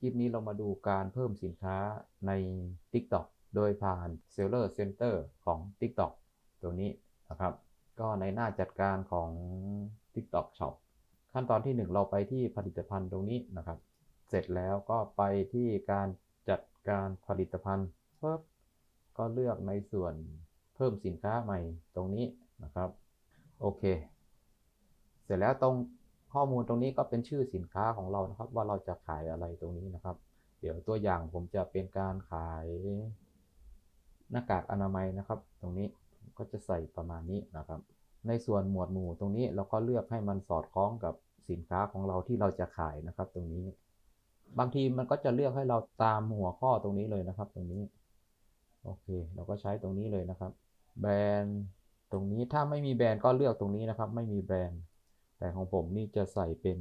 คลิปนี้เรามาดูการเพิ่มสินค้าใน TikTok โดยผ่าน Seller Center ของ TikTok ตัวนี้นะครับ ก็ในหน้าจัดการของ TikTok Shop ขั้นตอนที่ 1 เราไปที่ผลิตภัณฑ์ตรงนี้นะครับ เสร็จแล้วก็ไปที่การจัดการผลิตภัณฑ์ปุ๊บก็เลือกในส่วนเพิ่มสินค้าใหม่ตรงนี้นะครับ โอเค เสร็จแล้วตรง ข้อมูลตรงนี้ก็เป็นชื่อสินค้าของเรานะครับ ว่าเราจะขายอะไรตรงนี้นะครับ เดี๋ยวตัวอย่างผมจะเป็นการขายหน้ากากอนามัยนะครับ ตรงนี้ก็จะใส่ประมาณนี้นะครับ ในส่วนหมวดหมู่ตรงนี้เราก็เลือกให้มันสอดคล้องกับสินค้าของเราที่เราจะขายนะครับ ตรงนี้ บางทีมันก็จะเลือกให้เราตามหัวข้อตรงนี้เลยนะครับ ตรงนี้โอเค เราก็ใช้ตรงนี้เลยนะครับ แบรนด์ตรงนี้ถ้าไม่มีแบรนด์ก็เลือกตรงนี้นะครับ ไม่มีแบรนด์ แต่ของผมนี่จะใส่เป็น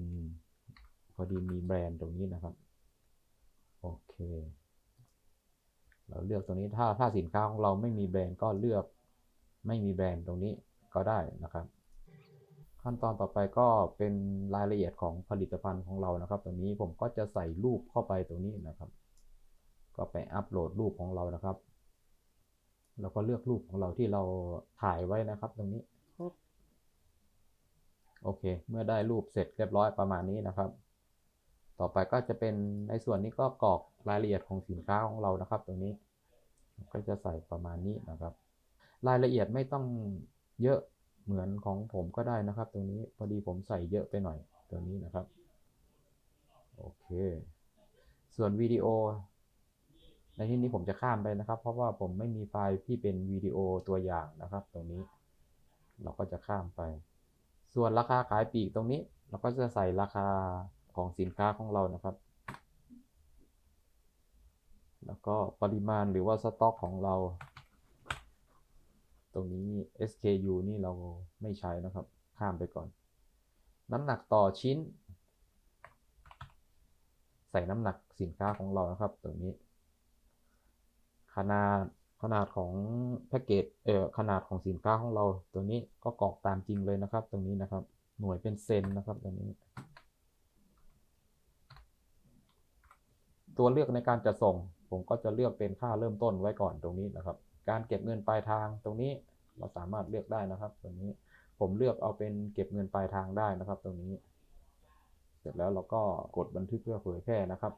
พอดีมีแบรนด์ตรงนี้นะครับ โอเค เราเลือกตรงนี้ถ้าถ้าสินค้าของเราไม่มีแบรนด์ก็เลือกไม่มีแบรนด์ตรงนี้ก็ได้นะครับ ขั้นตอนต่อไปก็เป็นรายละเอียดของผลิตภัณฑ์ของเรานะครับ ตรงนี้ผมก็จะใส่รูปเข้าไปตรงนี้นะครับ ก็ไปอัปโหลดรูปของเรานะครับ แล้วก็เลือกรูปของเราที่เราถ่ายไว้นะครับ ตรงนี้ โอเค เมื่อได้รูปเสร็จเรียบร้อยประมาณนี้นะครับ ต่อไปก็จะเป็นในส่วนนี้ก็กรอกรายละเอียดของสินค้าของเรานะครับ ตรงนี้ ก็จะใส่ประมาณนี้นะครับ รายละเอียดไม่ต้องเยอะเหมือนของผมก็ได้นะครับ ตรงนี้พอดีผมใส่เยอะไปหน่อยตัวนี้นะครับ โอเค ส่วนวิดีโอ ในที่นี้ผมจะข้ามไปนะครับ เพราะว่าผมไม่มีไฟล์ที่เป็นวิดีโอตัวอย่างนะครับ ตรงนี้ เราก็จะข้ามไป ส่วนราคาขายปลีกตรงนี้ เราก็จะใส่ราคาของสินค้าของเรานะครับ แล้วก็ปริมาณหรือว่าสต็อกของเรา ตรงนี้ SKU นี่เราไม่ใช้นะครับ ข้ามไปก่อน น้ำหนักต่อชิ้น ใส่น้ำหนักสินค้าของเรานะครับ ตรงนี้ ขนาด ขนาดของแพ็กเกจเอ่อขนาดของสินค้าของเรา ตัวนี้ก็กรอกตามจริงเลยนะครับ ตรงนี้นะครับ หน่วยเป็นเซนนะครับตรงนี้ ตัวเลือกในการจะส่ง ผมก็จะเลือกเป็นค่าเริ่มต้นไว้ก่อนตรงนี้นะครับ การเก็บเงินปลายทางตรงนี้เราสามารถเลือกได้นะครับตรงนี้ผมเลือกเอาเป็นเก็บเงินปลายทางได้นะครับ ตรงนี้ เสร็จแล้วเราก็กดบันทึกเพื่อเผยแพร่นะครับ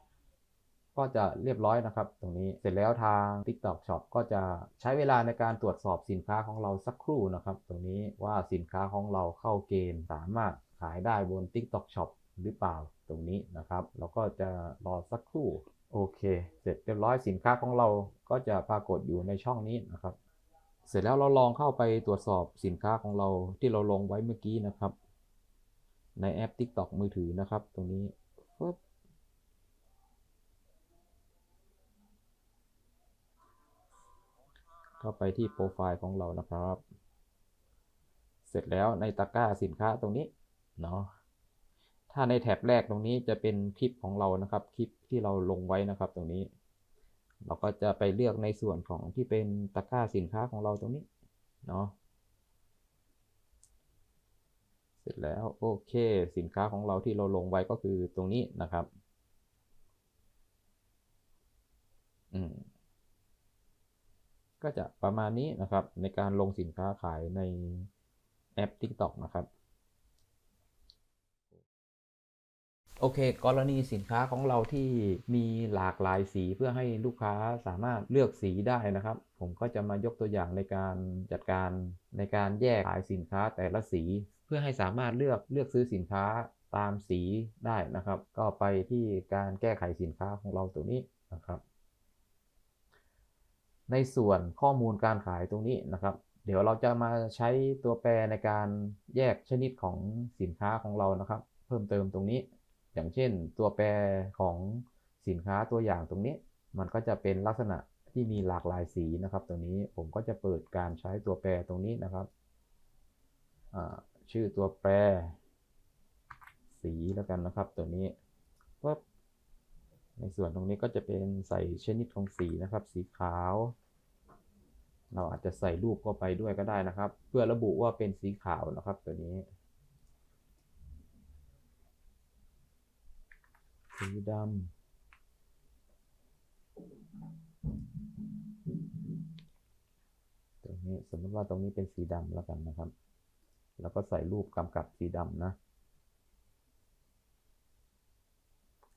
ก็จะเรียบร้อยนะครับ ตรงนี้เสร็จแล้วทาง TikTok Shop ก็จะใช้เวลาในการตรวจสอบสินค้าของเราสักครู่นะครับ ตรงนี้ว่าสินค้าของเราเข้าเกณฑ์สามารถขายได้บน TikTok Shop หรือเปล่าตรงนี้นะครับเราก็จะรอสักครู่โอเค เสร็จเรียบร้อยสินค้าของเราก็จะปรากฏอยู่ในช่องนี้นะครับ เสร็จแล้วเราลองเข้าไปตรวจสอบสินค้าของเราที่เราลงไว้เมื่อกี้นะครับ ในแอป TikTok มือถือนะครับ ตรงนี้ฟึบ เข้าไปที่โปรไฟล์ของเรานะครับ เสร็จแล้วในตะกร้าสินค้าตรงนี้เนาะถ้าในแท็บแรกตรงนี้จะเป็นคลิปของเรานะครับ คลิปที่เราลงไว้นะครับตรงนี้ เราก็จะไปเลือกในส่วนของที่เป็นตะกร้าสินค้าของเราตรงนี้เนาะเสร็จแล้วโอเคสินค้าของเราที่เราลงไว้ก็คือตรงนี้นะครับ อืม ก็จะประมาณนี้นะครับในการลงสินค้าขายในแอป TikTok นะครับ โอเค กรณีสินค้าของเราที่มีหลากหลายสีเพื่อให้ลูกค้าสามารถเลือกสีได้นะครับ ผมก็จะมายกตัวอย่างในการจัดการในการแยกขายสินค้าแต่ละสี เพื่อให้สามารถเลือกเลือกซื้อสินค้าตามสีได้นะครับ ก็ไปที่การแก้ไขสินค้าของเราตัวนี้นะครับ ในส่วนข้อมูลการขายตรงนี้นะครับ เดี๋ยวเราจะมาใช้ตัวแปรในการแยกชนิดของสินค้าของเรานะครับ เพิ่มเติมตรงนี้ อย่างเช่น ตัวแปรของสินค้าตัวอย่างตรงนี้ มันก็จะเป็นลักษณะที่มีหลากหลายสีนะครับ ตรงนี้ผมก็จะเปิดการใช้ตัวแปรตรงนี้นะครับชื่อตัวแปร สีแล้วกันนะครับ ตัวนี้ปุ๊บในส่วนตรงนี้ก็จะเป็นใส่ชนิดของสีนะครับ สีขาว เราอาจจะใส่รูปเข้าไปด้วยก็ได้นะครับ เพื่อระบุว่าเป็นสีขาวนะครับตัวนี้สีดำตรงนี้สมมติว่าตรงนี้เป็นสีดำแล้วกันนะครับ แล้วก็ใส่รูปกำกับสีดำนะ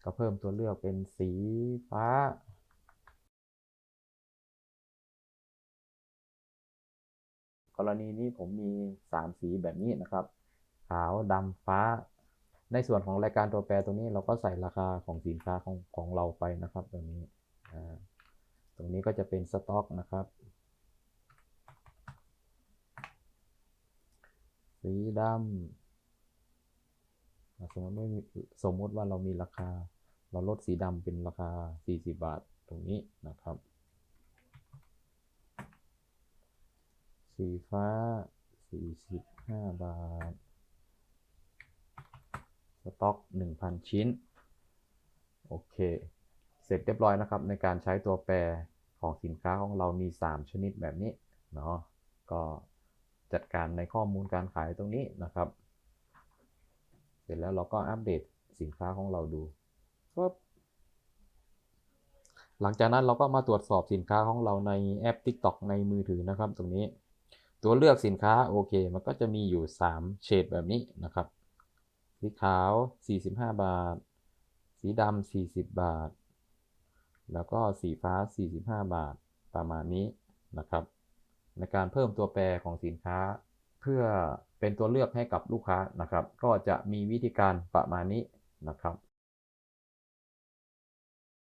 ก็เพิ่มตัวเลือกเป็นสีฟ้า กรณีนี้ผมมี 3 สีแบบนี้นะครับ ขาวดำฟ้า ในส่วนของรายการตัวแปรตรงนี้เราก็ใส่ราคาของสินค้าของของเราไปนะครับตรงนี้ตรงนี้ก็จะเป็นสต็อกนะครับสีดำสมมติไม่สมมติว่าเรามีราคา เราลดสีดำเป็นราคา 40 บาทตรงนี้นะครับ สีฟ้า 45 บาท สต็อก 1,000 ชิ้น โอเค เสร็จเรียบร้อยนะครับ ในการใช้ตัวแปรของสินค้าของเรามี 3 ชนิดแบบนี้ เนาะ ก็จัดการในข้อมูลการขายตรงนี้นะครับ เสร็จแล้วเราก็อัปเดตสินค้าของเราดูปึ๊บหลังจากนั้นเราก็มาตรวจสอบสินค้าของเราในแอป TikTok ในมือถือนะครับ ตรงนี้ ตัวเลือกสินค้าโอเค มันก็จะมีอยู่ 3 เฉดแบบนี้นะครับ สีขาว 45 บาท สีดำ40 บาท แล้วก็สีฟ้า 45 บาทประมาณนี้นะครับ ในการเพิ่มตัวแปรของสินค้า เพื่อเป็นตัวเลือกให้กับลูกค้านะครับ ก็จะมีวิธีการประมาณนี้นะครับ